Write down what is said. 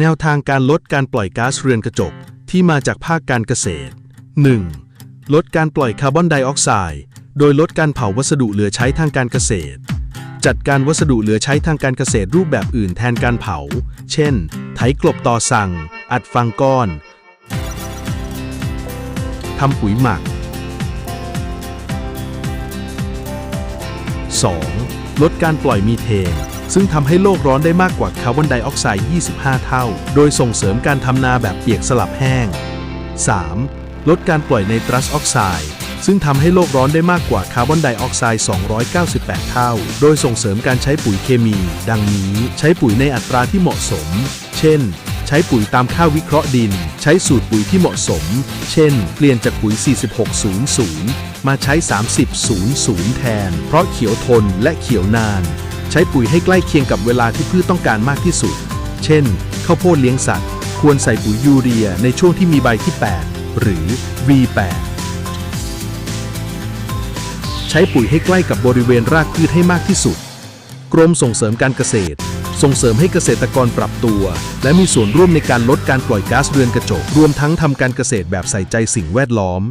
แนวทางการลดการปล่อยก๊าซเรือนกระจกที่มาจากภาคการเกษตร 1. ลดการปล่อยคาร์บอนไดออกไซด์โดยลดการเผาวัสดุเหลือใช้ทางการเกษตร จัดการวัสดุเหลือใช้ทางการเกษตรรูปแบบอื่นแทนการเผา เช่น ไถกลบต่อสั่ง อัดฟางก้อนทำปุ๋ยหมัก 2. ลดการปล่อยมีเทน ซึ่งทำให้โลกร้อนได้มากกว่าคาร์บอนไดออกไซด์ 25 เท่า โดยส่งเสริมการทำนาแบบเปียกสลับแห้ง 3. ลดการปล่อยไนตรัสออกไซด์ซึ่งทำให้โลกร้อนได้มากกว่าคาร์บอนไดออกไซด์ 298 เท่า โดยส่งเสริมการใช้ปุ๋ยเคมี ดังนี้ใช้ปุ๋ยในอัตราที่เหมาะสม เช่น ใช้ปุ๋ยตามค่าวิเคราะห์ดิน ใช้สูตรปุ๋ยที่เหมาะสม เช่น เปลี่ยนจากปุ๋ย 4600 มาใช้ 3000 แทน เพราะเขียวทนและเขียวนาน ใช้ปุ๋ยให้ใกล้เคียงกับเวลาที่พืชต้องการมากที่สุด เช่น ข้าวโพดเลี้ยงสัตว์ ควรใส่ปุ๋ยยูเรียในช่วงที่มีใบที่ 8 หรือ V8 ใช้ปุ๋ยให้ใกล้กับบริเวณรากพืชให้มากที่สุด กรมส่งเสริมการเกษตร ส่งเสริมให้เกษตรกรปรับตัว และมีส่วนร่วมในการลดการปล่อยก๊าซเรือนกระจก รวมทั้งทำการเกษตรแบบใส่ใจสิ่งแวดล้อม